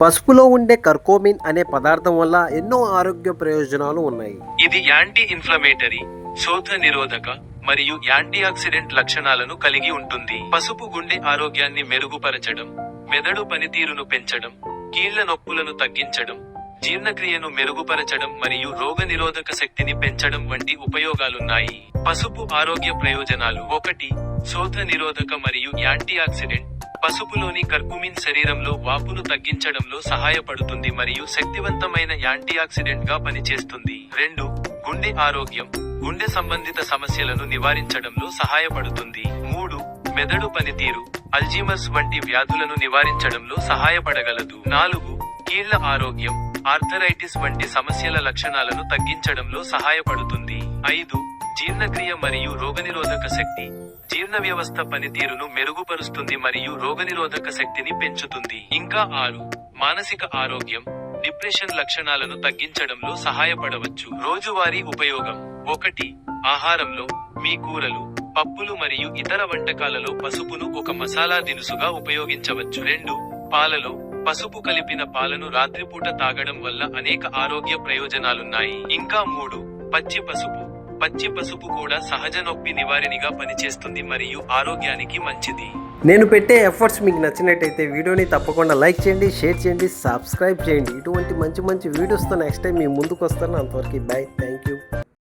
పసుపులో ఉండే కర్కోమిన్ అనే పదార్థం వల్ల ఎన్నో ఆరోగ్య ప్రయోజనాలు ఉన్నాయి. ఇది యాంటీ ఇన్ఫ్లమేటరీ శోథ నిరోధక మరియు యాంటీ ఆక్సిడెంట్ లక్షణాలను కలిగి ఉంటుంది. పసుపు గుండె ఆరోగ్యాన్ని మెరుగుపరచడం మెదడు పనితీరును పెంచడం కీళ్ళ నొప్పులను తగ్గించడం జీర్ణక్రియను మెరుగుపరచడం మరియు రోగనిరోధక శక్తిని పెంచడం వంటి ఉపయోగాలున్నాయి. పసుపు ఆరోగ్య ప్రయోజనాలు ఒకటి శోథ నిరోధక మరియు యాంటీ ఆక్సిడెంట్ పసుపులోని కర్కుమిన్ శరీరంలో వాపును తగ్గించడంలో సహాయపడుతుంది మరియు శక్తివంతమైన యాంటీఆక్సిడెంట్గా పనిచేస్తుంది. రెండు గుండె ఆరోగ్యం. గుండె సంబంధిత సమస్యలను నివారించడంలో సహాయపడుతుంది. మూడు మెదడు పనితీరు. అల్జీమర్స్ వంటి వ్యాధులను నివారించడంలో సహాయపడగలదు. నాలుగు కీళ్ళ ఆరోగ్యం. ఆర్థరైటిస్ వంటి సమస్యల లక్షణాలను తగ్గించడంలో సహాయపడుతుంది. ఐదు జీర్ణక్రియ మరియు రోగనిరోధక శక్తి. జీర్ణ వ్యవస్థ పనితీరును మెరుగుపరుస్తుంది మరియు రోగనిరోధక శక్తిని పెంచుతుంది. ఇంకా ఆరు మానసిక ఆరోగ్యం డిప్రెషన్ లక్షణాలను తగ్గించడంలో సహాయపడవచ్చు. రోజువారీ ఉపయోగం. ఒకటి ఆహారంలో మీ కూరలు పప్పులు మరియు ఇతర వంటకాలలో పసుపును ఒక మసాలా దినుసుగా ఉపయోగించవచ్చు. రెండు పాలలో పసుపు కలిపిన పాలను రాత్రిపూట తాగడం వల్ల అనేక ఆరోగ్య ప్రయోజనాలున్నాయి. ఇంకా మూడు పచ్చి పసుపు. పచ్చి పసుపు కూడా సహజ నొప్పి నివారిణిగా పనిచేస్తుంది మరియు ఆరోగ్యానికి మంచిది. నేను పెట్టే ఎఫర్ట్స్ మీకు నచ్చినట్టయితే వీడియోని తప్పకుండా లైక్ చేయండి షేర్ చేయండి సబ్స్క్రైబ్ చేయండి. ఇటువంటి మంచి మంచి వీడియోస్తో నెక్స్ట్ టైం మీ ముందుకు వస్తాను. అంతవరకు బై థ్యాంక్ యూ